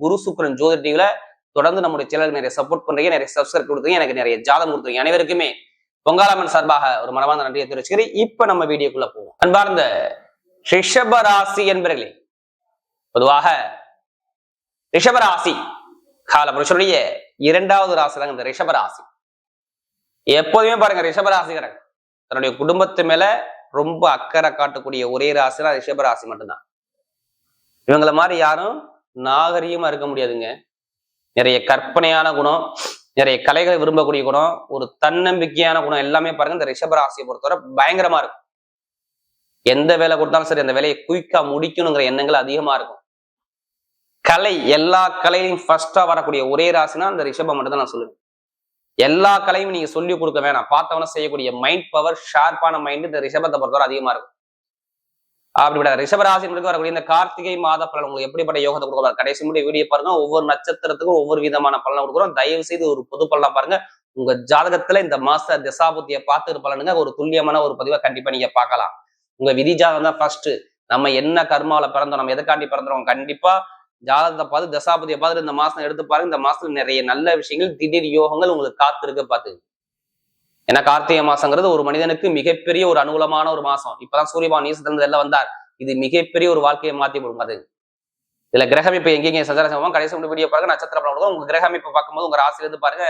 குரு சுக்கரன் ஜோதி டிவில தொடர்ந்து நம்முடைய சேனல் நிறைய சப்போர்ட் பண்றீங்க நிறைய சப்ஸ்கிரைப் கொடுத்துருங்க எனக்கு நிறைய ஜாதம் கொடுத்துருங்க அனைவருக்குமே பொங்காலம்மன் சார்பாக ஒரு மனமார்ந்த நன்றியை தெரிவிச்சுக்கிறேன். இப்ப நம்ம வீடியோக்குள்ள போவோம். அன்பார்ந்த ரிஷபராசி என்பர்களே பொதுவாக ரிஷபராசி கால புருஷனுடைய இரண்டாவது ராசி தாங்க இந்த ரிஷபராசி எப்போதுமே பாருங்க ரிஷபராசிகரன் தன்னுடைய குடும்பத்து மேல ரொம்ப அக்கறை காட்டக்கூடிய ஒரே ராசினா ரிஷபராசி மட்டும்தான். இவங்கள மாதிரி யாரும் நாகரீகமா இருக்க முடியாதுங்க. நிறைய கற்பனையான குணம் நிறைய கலைகளை விரும்பக்கூடிய குணம் ஒரு தன்னம்பிக்கையான குணம் எல்லாமே பாருங்க இந்த ரிஷபராசியை பொறுத்தவரை பயங்கரமா இருக்கும். எந்த வேலை கொடுத்தாலும் சரி அந்த வேலையை குயிக்கா முடிக்கணுங்கிற எண்ணங்கள் அதிகமா இருக்கும். கலை எல்லா கலையிலையும் ஃபர்ஸ்டா வரக்கூடிய ஒரே ராசினா அந்த ரிஷபம் மட்டும் தான் நான் சொல்லுவேன். எல்லா கலையும் நீங்க சொல்லி கொடுக்க வேணாம். பார்த்தவன செய்யக்கூடிய மைண்ட் பவர் ஷார்ப்பான மைண்ட் இந்த ரிஷபத்தை பொறுத்தவரை அதிகமா இருக்கும். அப்படிப்பட்ட ரிஷபராசிகளுக்கு வரக்கூடிய இந்த கார்த்திகை மாத பலன் உங்களுக்கு எப்படிப்பட்ட யோகத்தை கொடுக்கலாம் கடைசி முடி வீடியோ பாருங்க. ஒவ்வொரு நட்சத்திரத்துக்கும் ஒவ்வொரு விதமான பலனை கொடுக்குறோம். தயவு செய்து ஒரு பொது பலனா பாருங்க. உங்க ஜாதகத்துல இந்த மாச திசாபுத்தியை பார்த்துட்டு பலனுங்க. ஒரு துல்லியமான ஒரு பதிவை கண்டிப்பா நீங்க பார்க்கலாம். உங்க விதி ஜாதகம் தான் ஃபர்ஸ்ட் நம்ம என்ன கர்மாவில பிறந்தோம் நம்ம எதுக்காண்டி பிறந்தோம் கண்டிப்பா ஜாதகத்தை பார்த்து தசாபதியை பார்த்துட்டு இந்த மாசம் எடுத்து பாருங்க. இந்த மாசத்துல நிறைய நல்ல விஷயங்கள் திடீர் யோகங்கள் உங்களுக்கு காத்திருக்க பார்த்து. ஏன்னா கார்த்திகை மாசங்கிறது ஒரு மனிதனுக்கு மிகப்பெரிய ஒரு அனுகூலமான ஒரு மாசம். இப்பதான் சூரியபான் நீசத்திலிருந்து எல்லாம் வந்தார். இது மிகப்பெரிய ஒரு வாழ்க்கையை மாத்தி போடும் அது. இதுல கிரகமைப்பு எங்கெங்க? சஞ்சாரம் கடைசி முடி வீடியோ பாருங்க நட்சத்திர படம் கொடுக்கும். உங்க கிரகமைப்பு பார்க்கும்போது உங்க ராசியில இருந்து பாருங்க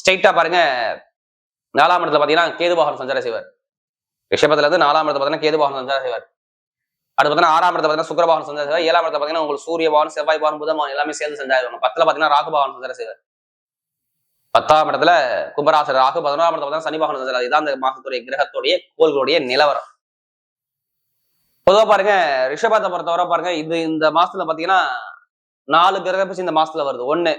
ஸ்ட்ரைட்டா பாருங்க. நாலாம் இடத்துல பாத்தீங்கன்னா கேதுபாகன் வாகனம் சஞ்சாரம் செய்வார். ரிஷபத்துல இருந்து நாலாம் இடத்துல பாத்தீங்கன்னா கேதுபாகன் வாகனம் சஞ்சாரம் செய்வார். அடுத்து பார்த்தீங்கன்னா ஆறாம் இடத்துல பாத்தீங்கன்னா சுக்கர வாகனம் செய்வார். ஏழாம் இடத்துல பாத்தீங்கன்னா உங்களுக்கு சூரிய பவன் செவ்வாய் பவன் புதன் எல்லாமே சேர்ந்து சஞ்சாரம் பத்துல பாத்தீங்கன்னா ராகு சஞ்சார செய்வார். பத்தாம் இடத்துல கும்பராசர் ராகு பதினோராம் இடத்துல பார்த்தா சனி பகவான் சஞ்சாரம் இதுதான் அந்த மாசத்துடைய கிரகத்துடைய கோள்களுடைய நிலவரம். பொதுவா பாருங்க ரிஷபத்தை பொறுத்தவரை பாருங்க இது இந்த மாசத்துல பாத்தீங்கன்னா நாலு கிரக பட்சி இந்த மாசத்துல வருது. ஒண்ணு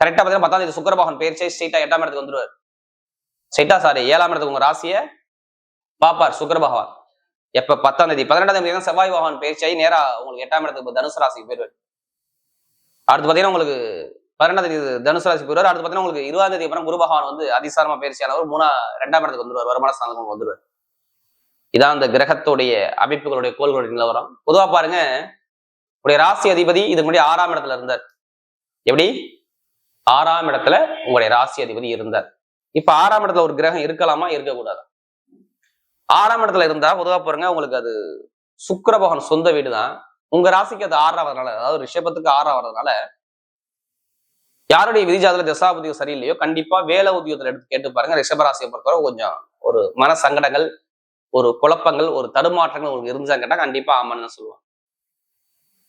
கரெக்டா பாத்தீங்கன்னா பத்தாம் தேதி சுக்கர பகவான் பேர் ஸ்ட்ரெயிட்டா எட்டாம் இடத்துக்கு வந்துருவார். ஸ்ட்ரெயிட்டா சாரி ஏழாம் இடத்துக்கு உங்க ராசியை பாப்பார் சுக்கர பகவான். எப்ப பத்தாம் தேதி பதினெட்டாம் தேதி தான் செவ்வாய் பகவான் பயிற்சியாகி நேரா உங்களுக்கு எட்டாம் இடத்துக்கு தனுசு ராசிக்கு போயிடுவார் அடுத்து பாத்தீங்கன்னா உங்களுக்கு பதினெண்டாம் தேதி தனுசு ராசி போயிருவார் அடுத்து பார்த்தீங்கன்னா உங்களுக்கு இருபதாம் தேதி அப்புறம் குரு பகவான் வந்து அதிசாரமா பயிற்சியானவர் மூணா ரெண்டாம் இடத்துக்கு வந்துருவார் வருமான ஸ்தானத்துக்கு வந்துருவார் இதான் அந்த கிரகத்துடைய அமைப்புகளுடைய கோள்களுடைய நிலவரம். பொதுவா பாருங்க உடைய ராசி அதிபதி இதுக்கு முன்னாடி ஆறாம் இடத்துல இருந்தார். எப்படி? ஆறாம் இடத்துல உங்களுடைய ராசி அதிபதி இருந்தார். இப்ப ஆறாம் இடத்துல ஒரு கிரகம் இருக்கலாமா? இருக்கக்கூடாதா? ஆறாம் இடத்துல இருந்தா பொதுவா பாருங்க உங்களுக்கு அது சுக்கிர பகவான் சொந்த வீடு தான் உங்க ராசிக்கு அது ஆறாம் வரதுனால அதாவது ரிஷபத்துக்கு ஆறாம் வரதுனால யாருடைய விதிஜாதல தசாபதியோ சரியில்லையோ கண்டிப்பா வேலை உத்தியோகத்துல எடுத்து கேட்டு பாருங்க. ரிஷபராசியை பொறுத்தவரை கொஞ்சம் ஒரு மன சங்கடங்கள் ஒரு குழப்பங்கள் ஒரு தடுமாற்றங்கள் உங்களுக்கு இருந்தா கேட்டா கண்டிப்பா ஆமான்னு சொல்லுவாங்க.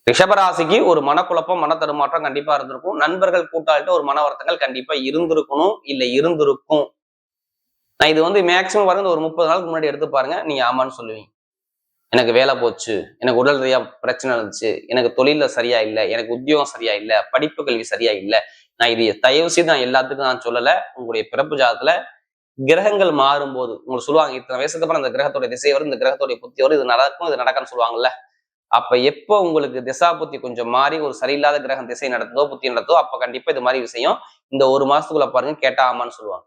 ரிஷபராசிக்கு ஒரு மனக்குழப்பம் மன தடுமாற்றம் கண்டிப்பா இருந்திருக்கும். நண்பர்கள் கூட்டாளிட்ட ஒரு மன வருத்தங்கள் கண்டிப்பா இருந்திருக்கணும். இல்ல இருந்திருக்கும். நான் இது வந்து மேக்சிமம் வரது ஒரு முப்பது நாளுக்கு முன்னாடி எடுத்து பாருங்க நீங்க ஆமான்னு சொல்லுவீங்க. எனக்கு வேலை போச்சு எனக்கு உடல் ரீதியா பிரச்சனை இருந்துச்சு எனக்கு தொழில சரியா இல்லை எனக்கு உத்தியோகம் சரியா இல்லை படிப்பு கல்வி சரியா இல்லை நான் இது தயவு செய்து நான் எல்லாத்துக்கும் நான் சொல்லல. உங்களுடைய பிறப்பு ஜாதத்துல கிரகங்கள் மாறும்போது உங்களுக்கு சொல்லுவாங்க இத்தனை வயசுக்கு அப்புறம் இந்த கிரகத்தோட திசை வரும் இந்த கிரகத்தோட புத்தி வரும் இது நடக்கும் இது நடக்கும்னு சொல்லுவாங்கல்ல. அப்ப எப்போ உங்களுக்கு திசா புத்தி கொஞ்சம் மாறி ஒரு சரியில்லாத கிரகம் திசை நடத்துதோ புத்தி நடத்தோ அப்ப கண்டிப்பா இது மாதிரி விஷயம் இந்த ஒரு மாசத்துக்குள்ள பாருங்க கேட்டா ஆமான்னு சொல்லுவாங்க.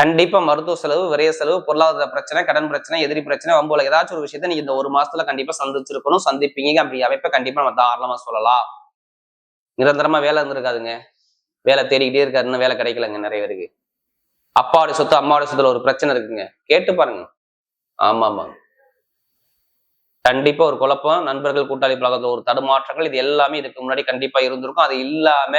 கண்டிப்பா மருத்துவ செலவு விரைய செலவு பொருளாதார பிரச்சனை கடன் பிரச்சனை எதிரி பிரச்சனை வம்போல ஏதாச்சும் ஒரு விஷயத்த நீங்க இந்த ஒரு மாசத்துல கண்டிப்பா சந்திச்சிருக்கணும் சந்திப்பீங்க. அப்படி அமைப்பை கண்டிப்பா நம்ம தாராளமா சொல்லலாம். நிரந்தரமா வேலை இருந்திருக்காதுங்க. வேலை தேடிக்கிட்டே இருக்காரு இன்னும் வேலை கிடைக்கலங்க நிறைய பேருக்கு. அப்பாவோட சொத்து அம்மாவோட சொத்துல ஒரு பிரச்சனை இருக்குங்க. கேட்டு பாருங்க. ஆமா ஆமா கண்டிப்பா ஒரு குழப்பம் நண்பர்கள் கூட்டாளி பழக்கத்துல ஒரு தடுமாற்றங்கள் இது எல்லாமே இதுக்கு முன்னாடி கண்டிப்பா இருந்திருக்கும். அது இல்லாம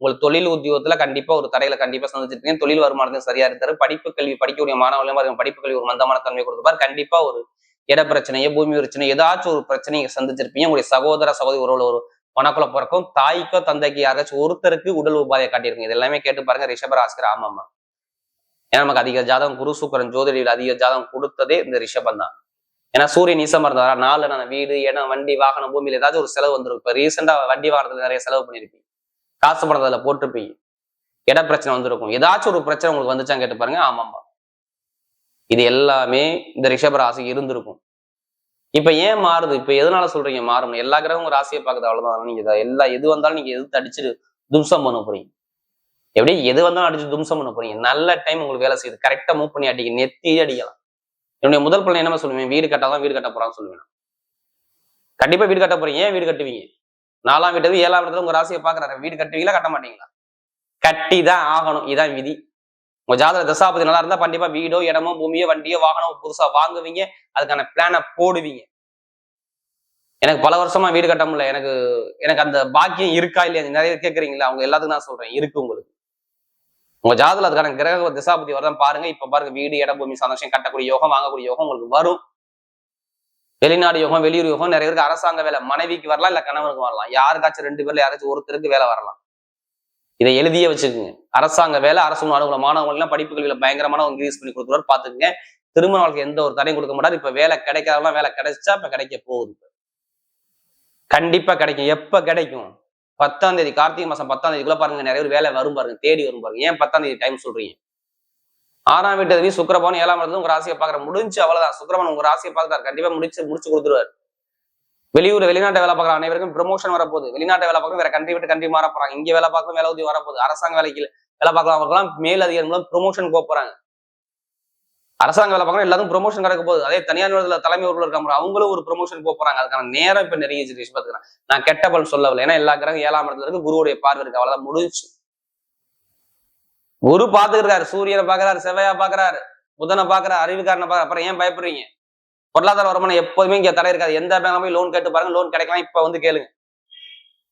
உங்களுக்கு தொழில் உத்தியோகத்துல கண்டிப்பா ஒரு தடையில கண்டிப்பா சந்திச்சிருக்கீங்க தொழில் வருமானத்தையும் சரியா இருக்காரு படிப்பு கல்வி படிக்கக்கூடிய மாணவர்களையும் பாருங்க, படிப்பு கல்வி ஒரு மந்தமான தன்மை கொடுத்துப்பாரு கண்டிப்பா ஒரு இட பிரச்சனையோ பூமி பிரச்சனை ஏதாச்சும் ஒரு பிரச்சனையை சந்திச்சிருப்பீங்க. உங்களுடைய சகோதர சகோதரி உறவுல ஒரு மனக்குழப்பம் பிறக்கும் தாய்க்கோ தந்தைக்கு யாராச்சும் ஒருத்தருக்கு உடல் உபாதையை காட்டியிருக்கும் இது எல்லாமே கேட்டு பாருங்க ரிஷபராசிகர் ஆமாமா ஏன்னா நமக்கு அதிக ஜாதகம் குரு சுக்கரன் ஜோதிடியில் அதிக ஜாதகம் கொடுத்ததே இந்த ரிஷபம் தான் ஏன்னா சூரியன் நீசமா இருந்தாரா நாலு நான் வீடு ஏன்னா வண்டி வாகனம் பூமியில ஏதாச்சும் ஒரு செலவு வந்துருக்கும். இப்போ ரீசெண்டாக வண்டி வாகனத்துல நிறைய செலவு பண்ணிருப்பீங்க. காசு பணம் அதுல போட்டிருப்பீங்க. இட பிரச்சனை வந்திருக்கும். ஏதாச்சும் ஒரு பிரச்சனை உங்களுக்கு வந்துச்சான்னு கேட்டு பாருங்க ஆமாம்மா. இது எல்லாமே இந்த ரிஷபராசி இருந்திருக்கும். இப்ப ஏன் மாறுது? இப்ப எதனால சொல்றீங்க மாறும் எல்லா கிரகமும் ராசியை பார்க்குது அவ்வளவுதான். நீங்க எல்லா எது வந்தாலும் நீங்க எதிர்த்து அடிச்சுட்டு தும்சம் பண்ண போறீங்க. எப்படி? எது வந்தாலும் அடிச்சு தும்சம் பண்ண போறீங்க. நல்ல டைம் உங்களுக்கு வேலை செய்யுது. கரெக்டா மூவ் பண்ணி அடிக்க நெத்தி அடிக்கலாம். என்னுடைய முதல் பிள்ளை என்ன சொல்லுவேன்? வீடு கட்டாதான் வீடு கட்ட போறான்னு சொல்லுவேன் கண்டிப்பா வீடு கட்ட போறீங்க. ஏன் வீடு கட்டுவீங்க? நாலாம் வீட்டு ஏழாம் இடத்துல உங்க ராசியை பாக்குறாரு வீடு கட்டுவீங்களா? கட்ட மாட்டீங்களா? கட்டி தான் ஆகணும். இதான் விதி. உங்க ஜாதக தசாபதி நல்லா இருந்தா கண்டிப்பா வீடோ இடமோ பூமியோ வண்டியோ வாகனமோ புதுசா வாங்குவீங்க. அதுக்கான பிளானை போடுவீங்க. எனக்கு பல வருஷமா வீடு கட்ட முடியல. எனக்கு எனக்கு அந்த பாக்கியம் இருக்கா இல்லையா நிறைய கேட்கறீங்களா அவங்க எல்லாத்துக்கும் தான் சொல்றேன். இருக்கு உங்களுக்கு. உங்க ஜாதகம் அதுக்கான கிரக திசாபதி வரதான் பாருங்க. இப்ப பாருங்க வீடு இடம் பூமி சந்தோஷம் கட்டக்கூடிய யோகம் வாங்கக்கூடிய யோகம் உங்களுக்கு வரும். வெளிநாடு யோகம் வெளியூர் யோகம் நிறைய பேருக்கு அரசாங்க வேலை மனைவிக்கு வரலாம் இல்ல கணவனுக்கு வரலாம். யாருக்காச்சும் ரெண்டு பேர்ல யாராச்சும் ஒருத்தருக்கு வேலை வரலாம். இதை எழுதியே வச்சுக்கோங்க. அரசாங்க வேலை அரசு அலுவலக மாணவர்கள்லாம் படிப்பு கல்வியில பயங்கரமான இன்க்ரீஸ் பண்ணி கொடுத்துருவாரு. பாத்துக்கங்க திருமண வாழ்க்கை எந்த ஒரு தடையும் கொடுக்க மாட்டார். இப்ப வேலை கிடைக்காதெல்லாம் வேலை கிடைச்சா இப்ப கிடைக்க போகுது. கண்டிப்பா கிடைக்கும். எப்ப கிடைக்கும்? பத்தாம் தேதி கார்த்திகை மாசம் பத்தாம் தேதிக்குள்ள பாருங்க நிறைய பேர் வேலை வரும் பாருங்க தேடி வரும் பாருங்க. ஏன் பத்தாம் தேதி டைம் சொல்றீங்க? ஆறாம் வீட்டு அதிபதி சுக்கரபான் ஏழாம் இடத்துல உங்க ராசியை பாக்குற முடிஞ்சு அவ்வளவுதான். சுக்கரபான் உங்க ராசியை பார்த்தாரு கண்டிப்பா முடிச்சு முடிச்சு கொடுத்துருவாரு. வெளியூர் வெளிநாட்டு வேலை பார்க்குற அனைவருக்கும் ப்ரொமோஷன் வரப்போகுது. வெளிநாட்டு வேலை பார்க்கணும் வேற கண்ட்ரி விட்டு கண்ட்ரி மாற போறாங்க. இங்கே வேலை பார்க்கணும் வேலை உதவி வரப்போகுது. அரசாங்க வேலைக்கு வேலை பார்க்கலாம் மேல் அதிகாரி மூலம் ப்ரொமோஷன் போக போறாங்க. அரசாங்க வேலை பார்க்கணும் எல்லாத்துக்கும் ப்ரொமோஷன் கிடக்க போகுது. அதே தனியார் நிறுவனத்தில் தலைமை ஊரில் இருக்கிற அவங்களும் ஒரு ப்ரொமோஷன் போக போறாங்க. அதுக்கான நேரம் இப்போ நிறைய பார்த்துக்கிறேன் நான் கெட்ட பலன் சொல்லவில்லை. ஏன்னா எல்லா கிரகம் ஏழாம் இடத்துல இருக்கு குருவுடைய பார்வை இருக்கு. அவ்வளவுதான் முடிஞ்சு குரு பாத்துக்கிறாரு சூரியனை பாக்குறாரு செவ்வையா பாக்குறாரு புதனை பாக்குறாரு அறிவுக்காரனை பாக்குற அப்புறம் ஏன் பயப்படுறீங்க? பொருளாதார வருமானம் எப்போதுமே இங்க தடை இருக்காது. எந்த பேங்க் போய் லோன் கேட்டு பாருங்க லோன் கிடைக்கலாம். இப்ப வந்து கேளுங்க.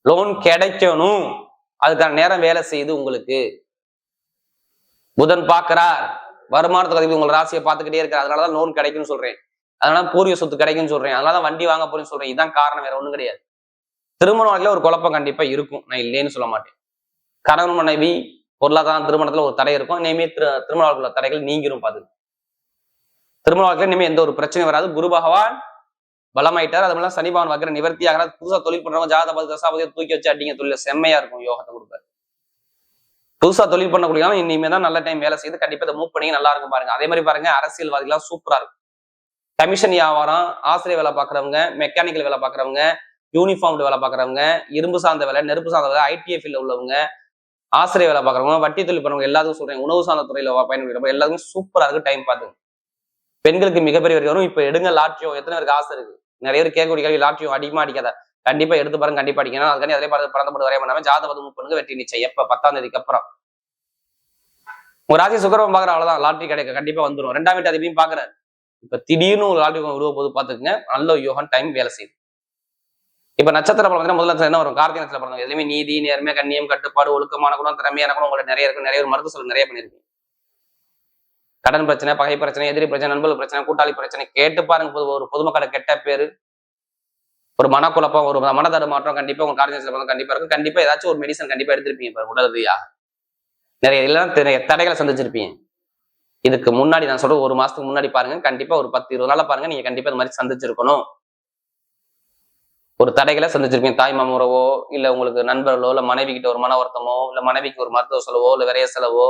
லோன் கிடைக்கணும். அதுக்கான நேரம் வேலை செய்யுது உங்களுக்கு. புதன் பாக்குறார் வருமானத்துக்கு அதிகம் உங்கள் ராசியை பார்த்துக்கிட்டே அதனால அதனாலதான் லோன் கிடைக்கும்னு சொல்றேன். அதனால பூர்வீக சொத்து கிடைக்கும்னு சொல்றேன். அதனாலதான் வண்டி வாங்க போறேன்னு சொல்றேன். இதான் காரணம் வேற ஒண்ணும் கிடையாது. திருமண வாழ்க்கையில ஒரு குழப்பம் கண்டிப்பா இருக்கும். நான் இல்லைன்னு சொல்ல மாட்டேன். கணவன் மனைவி பொருளாதார திருமணத்துல ஒரு தடை இருக்கும். இனிமே திரு திருமண வாழ்க்கையில தடைகள் நீங்கிரும் பாது திருமண வாழ்க்கையில இனிமே எந்த ஒரு பிரச்சனையும் வராது. குரு பகவான் பலமாயிட்டார். அது மாதிரிலாம் சனிபவன் வக்கிற நிவர்த்தி ஆகிறார். புதுசா தொழில் பண்றவங்க ஜாதக தசாபதியை தூக்கி வச்சு அடிங்க தொழில செம்மையா இருக்கும். யோகத்தை கொடுப்பாரு. புதுசா தொழில் பண்ணக்கூடியவங்க இனிமே தான் நல்ல டைம் வேலை செய்து கண்டிப்பா இதை மூவ் பண்ணி நல்லா இருக்கும் பாருங்க. அதே மாதிரி பாருங்க அரசியல்வாதிகள்லாம் சூப்பரா இருக்கும். கமிஷன் வியாபாரம் ஆசிரியர் வேலை பார்க்குறவங்க மெக்கானிக்கல் வேலை பார்க்குறவங்க யூனிஃபார்ம் வேலை பார்க்குறவங்க இரும்பு சார்ந்த வேலை நெருப்பு சார்ந்த வேலை ஐடிஎஃப் உள்ளவங்க ஆசிரியர் வேலை பார்க்குறவங்க வட்டி தொழில் பண்ணுறவங்க எல்லாத்துக்கும் சொல்றேன். உணவு சார்ந்த துறையில பயன்படுறவங்க எல்லாத்துக்கும் சூப்பரா இருக்கு டைம் பார்த்து. பெண்களுக்கு மிகப்பெரிய வரைக்கும் வரும். இப்ப எடுங்க லாட்சியம் எத்தனை பேருக்கு ஆசை இருக்கு? நிறைய பேர் கேட்கக்கூடிய கேள்வி லாட்சியம் அதிகமா அடிக்காத. கண்டிப்பா எடுத்து பாருங்க கண்டிப்பா அடிக்கணும். அதுக்காண்டி அதே பார்த்து பறந்து வரைய பண்ணாம ஜாத மூவ் பண்ணுங்க வெற்றி நிச்சயம். எப்ப? பத்தாம் தேதிக்கு அப்புறம். உங்க ராசி சுக்கரம் பாக்குற அவ்வளவுதான். லாட்ரி கிடைக்க கண்டிப்பா வந்துடும் ரெண்டாம் வீட்டு அதிபதியும் பாக்குறாரு இப்ப திடீர்னு ஒரு லாட்ரி உருவ போது பாத்துக்கங்க நல்ல யோகம் டைம் வேலை செய்யுது. இப்ப நட்சத்திர பலம் முதல்ல என்ன வரும்? கார்த்திகை நட்சத்திர பலம் எதுவுமே நீதி நேர்மை கண்ணியம் கட்டுப்பாடு ஒழுக்கமான குணம் திறமையான குணம் உங்களுக்கு நிறைய இருக்கும் நிறைய ஒரு மருத்துவ சொல்ல நிறைய பண்ணிருக்கீங்க கடன் பிரச்சனை பகை பிரச்சனை எதிரி பிரச்சனை நண்பர்கள் பிரச்சனை கூட்டாளி பிரச்சனை கேட்டு பாருங்க பொது ஒரு பொதுமக்கள கெட்ட பேரு ஒரு மனக்குழப்பம் ஒரு மனதடு மாற்றம் கண்டிப்பா உங்க கார்டியன்ஸ்ல கண்டிப்பா இருக்கும். கண்டிப்பா ஏதாச்சும் ஒரு மெடிசன் கண்டிப்பா எடுத்திருப்பீங்க பாரு உடல் ரீதியா நிறைய இல்லைன்னா நிறைய தடைகளை சந்திச்சிருப்பீங்க. இதுக்கு முன்னாடி நான் சொல்ற ஒரு மாசத்துக்கு முன்னாடி பாருங்க கண்டிப்பா ஒரு பத்து இருபது நாளா பாருங்க நீங்க கண்டிப்பா இந்த மாதிரி சந்திச்சிருக்கணும். ஒரு தடைகளை சந்திச்சிருப்பீங்க தாய் மாமுறவோ இல்ல உங்களுக்கு நண்பர்களோ இல்ல மனைவி கிட்ட ஒரு மன வருத்தமோ இல்ல மனைவிக்கு ஒரு மருத்துவ செலவோ இல்ல விரைய செலவோ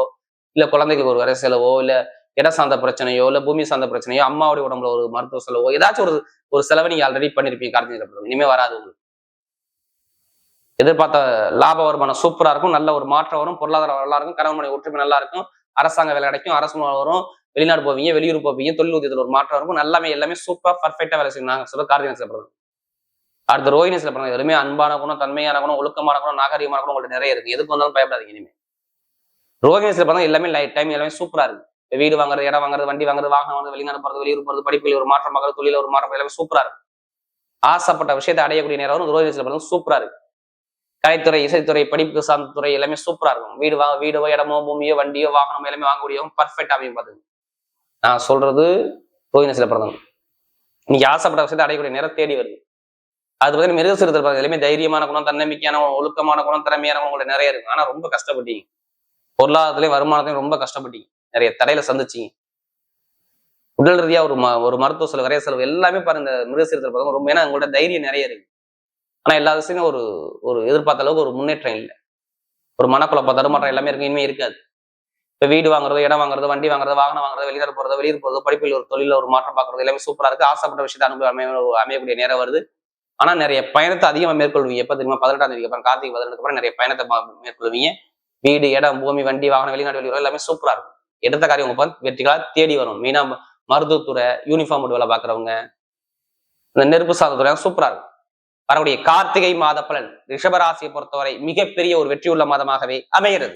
இல்ல குழந்தைகளுக்கு ஒரு விரைய செலவோ இல்ல இட சார்ந்த பிரச்சனையோ இல்ல பூமி சார்ந்த பிரச்சனையோ அம்மாவுடைய உடம்புல ஒரு மருத்துவ செலவோ ஏதாச்சும் ஒரு ஒரு செலவை நீங்க ஆல்ரெடி பண்ணிருப்பீங்க கார்த்திகை இனிமே வராது உங்களுக்கு. எதிர்பார்த்த லாப வருமானம் சூப்பரா இருக்கும் நல்ல ஒரு மாற்றம் வரும் பொருளாதாரம் நல்லா இருக்கும் கணவன் மனைவி ஒற்றுமை நல்லா இருக்கும் அரசாங்க வேலை கிடைக்கும் அரசு வரும் வெளிநாடு போவீங்க வெளியூர் போவீங்க தொழில் உதயத்தில் ஒரு மாற்றம் இருக்கும் எல்லாமே எல்லாமே சூப்பர் பர்ஃபெக்டா வேலை செய்யணும் சொல்ல சொல்ற கார்த்திகை பிறகு அடுத்த ரோஹினிஸ்ல பிறகு எதுவுமே அன்பான குணம் தன்மையான குணம் ஒழுக்கமான குணம் நாகரிகமான குணம் உங்களுக்கு நிறைய இருக்கு. எதுக்கு வந்தாலும் பயப்படாதீங்க இனிமே. ரோஹினிஸ்ல பிறகு எல்லாமே லைட் டைம் எல்லாமே சூப்பரா இருக்கு. வீடு வாங்குறது இடம் வாங்குறது வண்டி வாங்குறது வாகனம் வாங்குறது வெளிநாடு போறது வெளியூர் போறது படிப்பில் ஒரு மாற்றம் பார்க்கறது தொழில ஒரு மாற்றம் எல்லாமே சூப்பரா இருக்கு ஆசைப்பட்ட விஷயத்தை அடையக்கூடிய நேரம் வரும் ரோஹினிஸ்ல சூப்பரா இருக்கு. கலைத்துறை இசைத்துறை படிப்பு சார்ந்த துறை எல்லாமே சூப்பரா இருக்கும். வீடு வா வீடோ இடமோ பூமியோ வண்டியோ வாகனமோ எல்லாமே வாங்கக்கூடியவங்க பர்ஃபெக்ட் அமையும் பார்த்துங்க நான் சொல்றது ரோஹினிஸ்ல பிறந்தவங்க நீங்க ஆசைப்பட்ட விஷயத்தை அடையக்கூடிய நேரம் தேடி வருது. அது பார்த்தீங்கன்னா மிருக சிறுத்தை பாருங்க. எல்லாமே தைரியமான குணம் தன்னம்பிக்கையான ஒழுக்கமான குணம் திறமையான குணம் உங்களுக்கு நிறைய இருக்கு. ஆனா ரொம்ப கஷ்டப்பட்டீங்க. பொருளாதாரத்திலையும் வருமானத்திலையும் ரொம்ப கஷ்டப்பட்டீங்க. நிறைய தடையில சந்திச்சிங்க. உடல் ரீதியா ஒரு ம ஒரு மருத்துவ செலவு நிறைய செலவு எல்லாமே பாருங்க இந்த மிருக சிறுத்தை பாருங்க ரொம்ப ஏன்னா உங்களோட தைரியம் நிறைய இருக்கு. ஆனா எல்லா விஷயமும் ஒரு ஒரு எதிர்பார்த்த அளவுக்கு ஒரு முன்னேற்றம் இல்லை. ஒரு மனக்குழப்பம் தடுமாற்றம் எல்லாமே இருக்கு இனிமே இருக்காது. இப்ப வீடு வாங்குறது இடம் வாங்குறது வண்டி வாங்குறது வாகனம் வாங்குறது வெளிநாடு போறது வெளியூர் போறது படிப்பில் ஒரு தொழில ஒரு மாற்றம் பார்க்கறது எல்லாமே சூப்பரா இருக்கு. ஆசைப்பட்ட விஷயத்தை அனுபவம் அமைய அமையக்கூடிய நேரம் வருது. ஆனா நிறைய பயணத்தை அதிகமாக மேற்கொள்வீங்க. எப்ப தெரியுமா? பதினெட்டாம் தேதிக்கு அப்புறம் கார்த்திகை பதினெட்டுக்கு அப்புறம் நிறைய பயணத்தை மேற்கொள்வீங்க. வீடு இடம் பூமி வண்டி வாகனம் வெளிநாடு வெளியூர் எல்லாமே சூப்பரா இருக்கும் எடுத்த காரியம் உங்க வெற்றிகளாக தேடி வரும். மெயினா மருத்துவத்துறை யூனிஃபார்ம் வேலை பாக்குறவங்க இந்த நெருப்பு சாதத்துறை சூப்பரா இருக்கும். வரக்கூடிய கார்த்திகை மாத பலன் ரிஷபராசியை பொறுத்தவரை மிகப்பெரிய ஒரு வெற்றியுள்ள மாதமாகவே அமைகிறது.